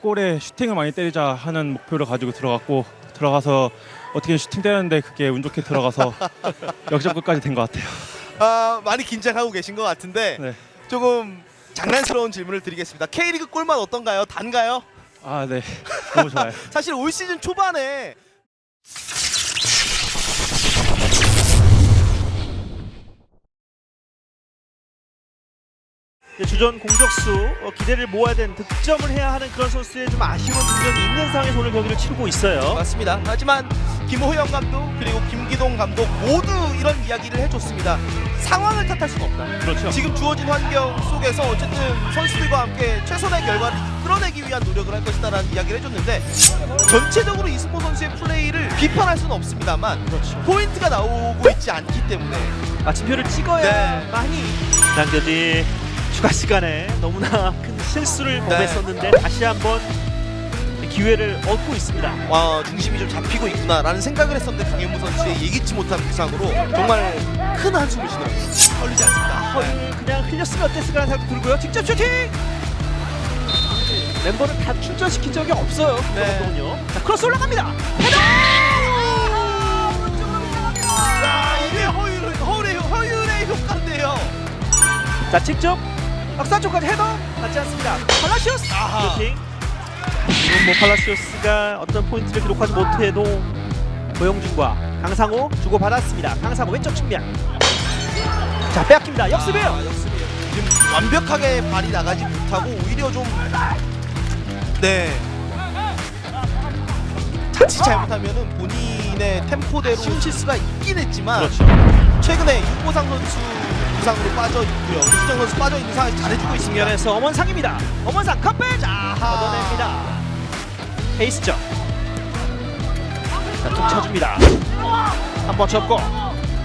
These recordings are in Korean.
골에 슈팅을 많이 때리자 하는 목표를 가지고 들어갔고 들어가서 어떻게 슈팅 때렸는데 그게 운 좋게 들어가서 역전골까지 된 것 같아요. 아, 많이 긴장하고 계신 것 같은데 네. 조금 장난스러운 질문을 드리겠습니다. K리그 골맛 어떤가요? 단가요? 아, 네. 너무 좋아요. 사실 올 시즌 초반에 주전 공격수 어, 기대를 모아야 되는 득점을 해야 하는 그런 선수의 좀 아쉬운 점이 있는 상황에서 오늘 경기를 치르고 있어요. 맞습니다. 하지만 김호영 감독 그리고 김기동 감독 모두 이런 이야기를 해줬습니다. 상황을 탓할 수는 없다. 그렇죠. 지금 주어진 환경 속에서 어쨌든 선수들과 함께 최선의 결과를 이끌어내기 위한 노력을 할 것이다라는 이야기를 해줬는데 전체적으로 이스포 선수의 플레이를 비판할 수는 없습니다만 그렇죠. 포인트가 나오고 있지 않기 때문에 마침표를 네. 찍어야만이 당겨지 추가 시간에 너무나 큰 실수를 네. 범했었는데 다시 한번 기회를 얻고 있습니다. 와 중심이 좀 잡히고 있구나라는 생각을 했었는데 강현무 선수의 예기치 못한 부상으로 정말 큰 한숨을 쉬더라고요. 떨리지 않습니다. 허이. 헐 그냥 흘렸으면 어땠을까 하는 생각도 들고요. 직접 슈팅! 멤버를 다 출전시킨 적이 없어요. 네. 네. 자 크로스 올라갑니다. 헤더! 야 이게 허율, 허율의, 허율의 효과인데요. 자 직접 박사 쪽까지 헤더 받지 않습니다. 팔라시오스 아하. 지금 뭐 팔라시오스가 어떤 포인트를 기록하지 못해도 고영준과 강상호 주고 받았습니다. 강상호 왼쪽 측면. 자 빼앗깁니다. 역습이에요. 아, 역습이에요. 지금 완벽하게 발이 나가지 못하고 오히려 좀 네. 자칫 잘못하면은 본인의 템포대로 쉬운 실수가 있긴 했지만 그렇죠. 최근에 윤보상 선수 부상으로 빠져 있고요. 이수정 선수 빠져 있는 상황에서 잘해주고 있습니다. 측면에서 엄원상입니다. 엄원상 컵백 아하. 걷어냅니다. 페이스죠. 자, 툭 쳐줍니다. 한번 접고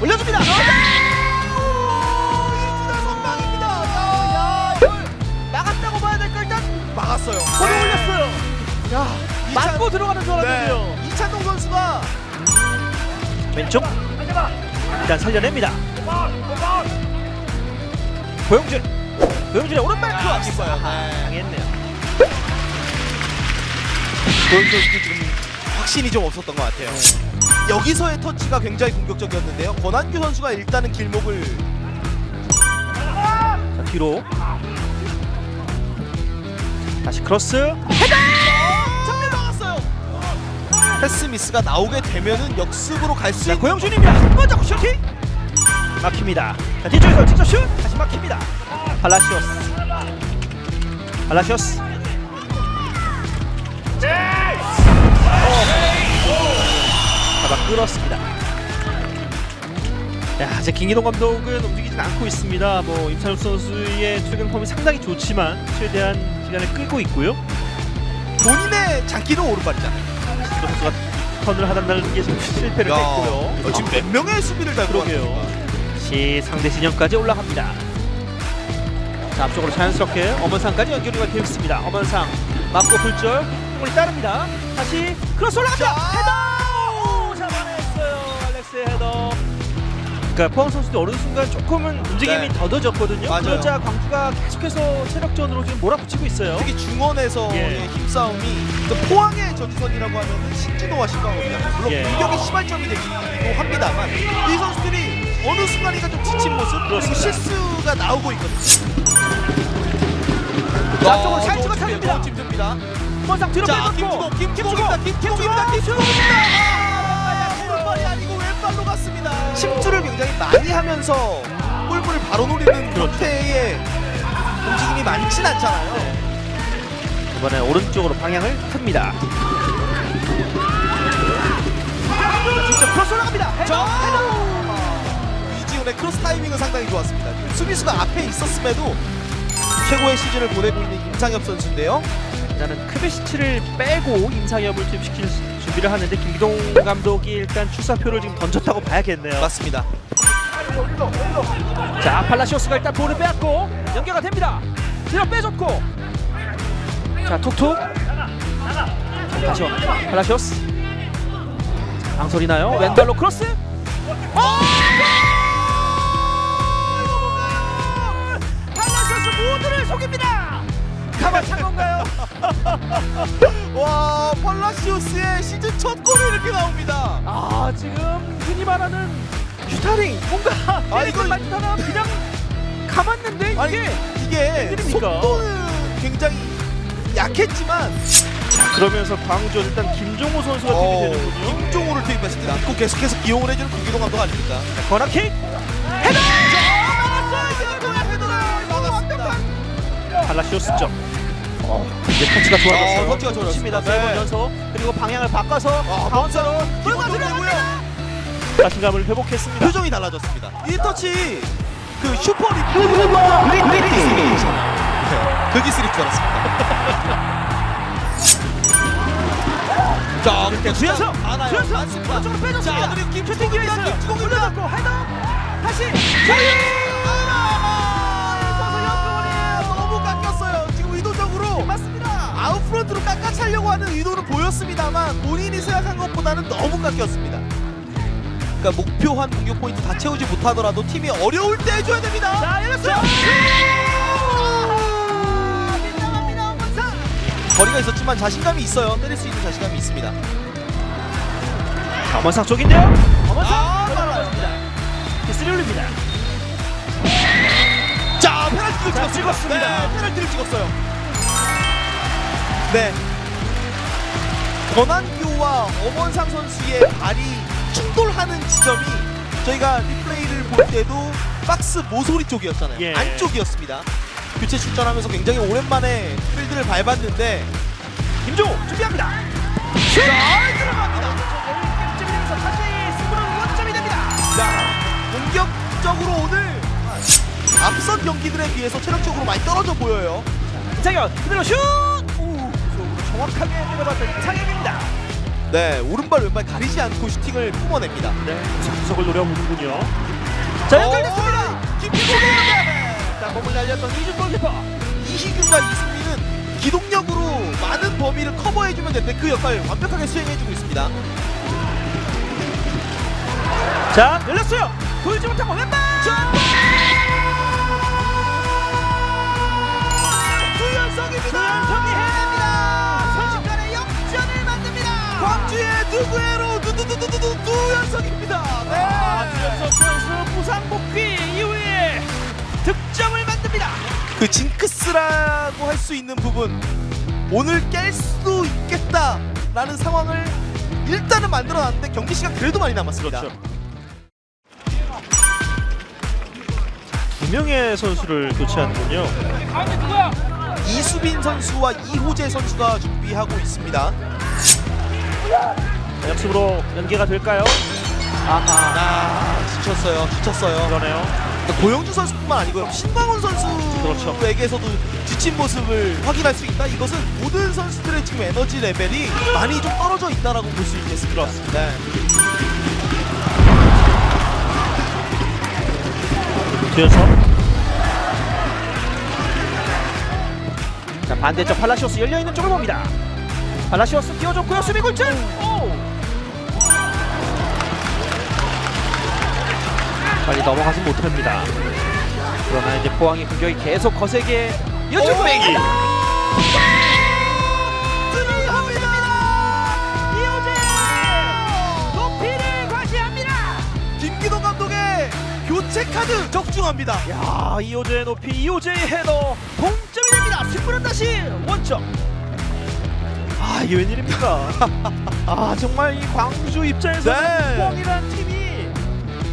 올려줍니다. 봐야 일단 막았어요. 손을 올렸어요. 야, 맞고 들어가는 줄 알았는데요. 네. 이찬동 선수가 왼쪽 일단 살려냅니다. 고영준 고영준의 오른발 아, 크로스 기뻐요. 네. 당했네요. 고영 선수도 지금 확신이 좀 없었던 것 같아요. 여기서의 터치가 굉장히 공격적이었는데요. 권한규 선수가 일단은 길목을 자 뒤로 다시 크로스 막았어요. 패스 미스가 나오게 되면은 역습으로 갈수자 있는 고영준입니다. 한번 잡고 슈팅 막힙니다. 자 뒤쪽에서 직접 슛 다시 막힙니다. 팔라시오스 팔라시오스 어. 잡아 끌었습니다. 야, 이제 김기동 감독은 움직이진 않고 있습니다. 뭐 임찬욱 선수의 최근 폼이 상당히 좋지만 최대한 시간을 끌고 있고요. 본인의 장기는 오른발이잖아요. 김기동 선수가 턴을 하단다는 게 지금 실패를 했고요. 어, 지금 몇 명의 수비를 달고 그러게요. 다시 상대 진영까지 올라갑니다. 자 앞쪽으로 자연스럽게 엄원상까지 연결이 되어 있습니다. 엄원상 맞고 불절 공을 따릅니다. 다시 크로스 올라갑니다. 자. 헤더! 그러니까 포항 선수도 어느 순간 조금은 움직임이 네. 더뎌졌거든요. 맞아요. 그러자 광주가 계속해서 체력전으로 지금 몰아붙이고 있어요. 특히 중원에서의 예. 힘싸움이 또 포항의 전지선이라고 하면은 신진호와 신광호입니다. 물론 예. 공격의 시발점이 되기도 합니다만 이 선수들이 어느 순간인가 좀 지친 모습 그리고 그렇습니다. 실수가 나오고 있거든요. 자, 앞쪽으로 잘 찍어. 너무 힘듭니다. 엄원상 뒤로 자, 빼놓고 김주공, 김주공입니다. 김주공입니다. 김주공입니다. 왼발로 갔습니다. 침투를 굉장히 많이 하면서 골문을 바로 노리는 그렇죠. 형태의 움직임이 많진 않잖아요. 이번에 오른쪽으로 방향을 틉니다. 자, 직접 크로스 올라갑니다. 헤더! 이지훈의 크로스 타이밍은 상당히 좋았습니다. 지금 수비수가 앞에 있었음에도 최고의 시즌을 보내고 있는 임상엽 선수인데요. 일단은 크베시치를 빼고 임상엽을 투입시킬 수- 준비를 하는데 김기동 감독이 일단 출사표를 지금 던졌다고 봐야겠네요. 맞습니다. 자 팔라시오스가 일단 볼을 빼앗고 연결가 됩니다. 뒤로 빼줬고 자 툭툭 자, 다시 와 팔라시오스 자, 망설이나요? 왼발로 크로스 어! 시즌 첫 골이 이렇게 나옵니다. 아 지금 흔히 말하는 슈타링 뭔가 아, 이거- 말하나 그냥 감았는데 아니 이게 이게 웬일입니까? 속도는 굉장히 약했지만 그러면서 광주 일단 김종호 선수가 팀이 어, 되는군요. 김종호를 투입했습니다. 그 계속해서 기용을 해주는 김기동 감독 아닙니까? 코너킥 막았습니다. 팔라시오스 점. 이제 터치가 좋아졌어요. 어, 터치가. 칩니다. 세번 네. 연속 그리고 방향을 바꿔서 아, 가운데로 기본 동료고요. 자신감을 회복했습니다. 표정이 달라졌습니다. 이 터치 그 슈퍼 리플레이 그 기술일 줄 알았습니다. 자, 그렇게 주연석! 안아요. 주연석! 안습니다. 오른쪽으로 빼줬습니다. 자, 그리고 슈팅 기회. 있어요. 올려놓고 헤더 다시 아, 하는 의도는 보였습니다만 본인이 생각한 것보다는 너무 깎였습니다. 그러니까 목표한 공격 포인트 다 채우지 못하더라도 팀이 어려울 때 해줘야 됩니다. 자 열렸어요. 거리가 있었지만 자신감이 있어요. 때릴 수 있는 자신감이 있습니다. 엄원상 쪽인데요. 엄원상 아. 키스리 올립니다. 자, 페널티를 자, 찍었습니다. 찍었습니다. 네, 페널티를 찍었어요. 네. 권한규와 엄원상 선수의 발이 충돌하는 지점이 저희가 리플레이를 볼 때도 박스 모서리 쪽이었잖아요. 예. 안쪽이었습니다. 교체 출전하면서 굉장히 오랜만에 필드를 밟았는데 김종호 준비합니다. 잘 들어갑니다. 찔리면서 다시 승부는 원점이 됩니다. 자, 공격적으로 오늘 앞선 경기들에 비해서 체력적으로 많이 떨어져 보여요. 이창현 그대로 슛! 정확하게 때려봤던 이창현입니다. 네, 오른발 왼발 가리지 않고 슈팅을 뿜어냅니다. 네, 구석구석을 노려보는군요. 자 연결됐습니다. 김기동! 자 몸을 날렸던 이준 골키퍼. 이희균과 이승민은 기동력으로 많은 범위를 커버해주면 되는데 그 역할 완벽하게 수행해주고 있습니다. 자 열렸어요. 돌지 못하고 왼발. 해냅니다. 주의 누구에로 두두두두두 두연성입니다. 네. 아, 주연석 선수 부상 복귀 이후에 득점을 만듭니다. 그 징크스라고 할 수 있는 부분 오늘 깰 수도 있겠다라는 상황을 일단은 만들어놨는데 경기 시간 그래도 많이 남았습니다. 그렇죠. 두 명의 선수를 교체하는군요. 이수빈 선수와 이호재 선수가 준비하고 있습니다. 역습으로 연계가 될까요? 아하. 아 지쳤어요, 지쳤어요. 그러네요. 고영주 선수뿐만 아니고요, 신광훈 그렇죠. 선수에게서도 지친 모습을 확인할 수 있다. 이것은 모든 선수들의 지금 에너지 레벨이 많이 좀 떨어져 있다라고 볼 수 있겠습니다. 네. 주연석. 자 반대쪽 팔라시오스 열려 있는 쪽을 봅니다. 팔라시오스 끼워줬고요 수비 굴절. 오. 빨리 넘어가지 못합니다. 그러나 이제 포항의 공격이 계속 거세게 이어지고 빼기. 이호재 높이를 과시합니다. 김기동 감독의 교체 카드 적중합니다. 야 이호재의 높이 이호재의 헤더 동점이 됩니다. 승부는 다시 원점. 아 이게 웬일입니까? 아 정말 이 광주 입장에서 네. 포항이라는 팀이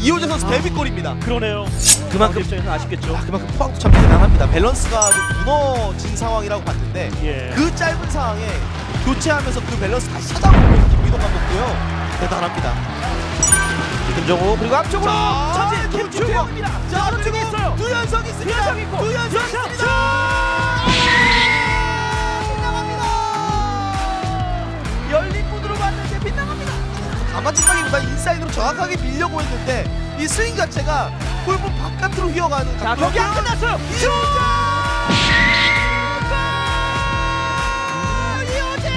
이호재 선수 아. 데뷔골입니다. 그러네요. 그만큼 광주 입장에서 아쉽겠죠. 아, 그만큼 포항도 참 대단합니다. 밸런스가 좀 무너진 상황이라고 봤는데 예. 그 짧은 상황에 교체하면서 그 밸런스 다시 찾아보는 김기동 감독도요 대단합니다. 김정우 그리고 앞쪽으로 자, 전진 두- 김주호입니다. 자 그리고 있어요. 두연석 있습니다. 두연석 있 정확하게 밀려고 했는데 이 스윙 자체가 골문 바깥으로 휘어가는 자 경기 안 끝났어요. 이호재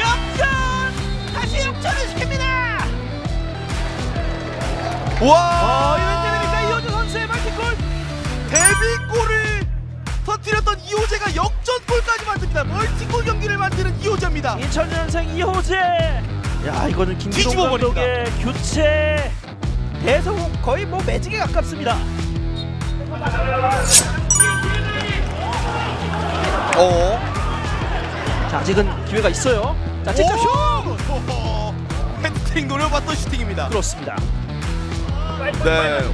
역전 다시 역전을 시킵니다. 와 어, 이 웬일입니까 이호재 선수의 멀티골. 데뷔골을 터뜨렸던 이호재가 역 역전골까지 만듭니다. 멀티골 경기를 만드는 이호재입니다. 2000년생 이호재. 야 이거는 김기동 뒤집어 감독의 교체 대성공 거의 뭐 매직에 가깝습니다. 어. 자 아직은 기회가 있어요. 자 직접 슛. 오! 헤드트릭 노려봤던 슈팅입니다. 그렇습니다. 네,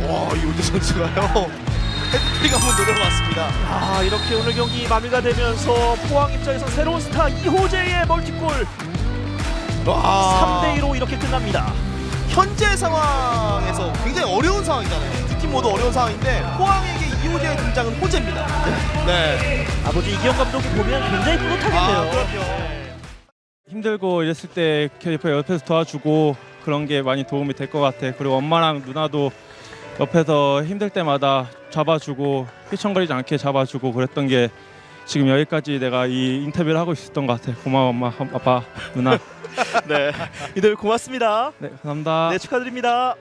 와 이호재 선수가요. 헤드트릭 한번 노려봤습니다. 아 이렇게 오늘 경기 마무리가 되면서 포항 입장에서 새로운 스타 이호재의 멀티골 와. 3대 2로 이렇게 끝납니다. 현재 상황에서 굉장히 어려운 상황이잖아요. 두 팀 모두 어려운 상황인데 포항에게 이호재의 등장은 호재입니다. 네. 아버지 이기영 감독이 보면 굉장히 뿌듯하겠네요. 아, 그럼요. 힘들고 이랬을 때 옆에 옆에서 도와주고 그런 게 많이 도움이 될 것 같아. 그리고 엄마랑 누나도 옆에서 힘들 때마다 잡아주고 휘청거리지 않게 잡아주고 그랬던 게 지금 여기까지 내가 이 인터뷰를 하고 있었던 것 같아. 고마워 엄마, 아빠, 누나. 네. 이들 고맙습니다. 네, 감사합니다. 네 축하드립니다.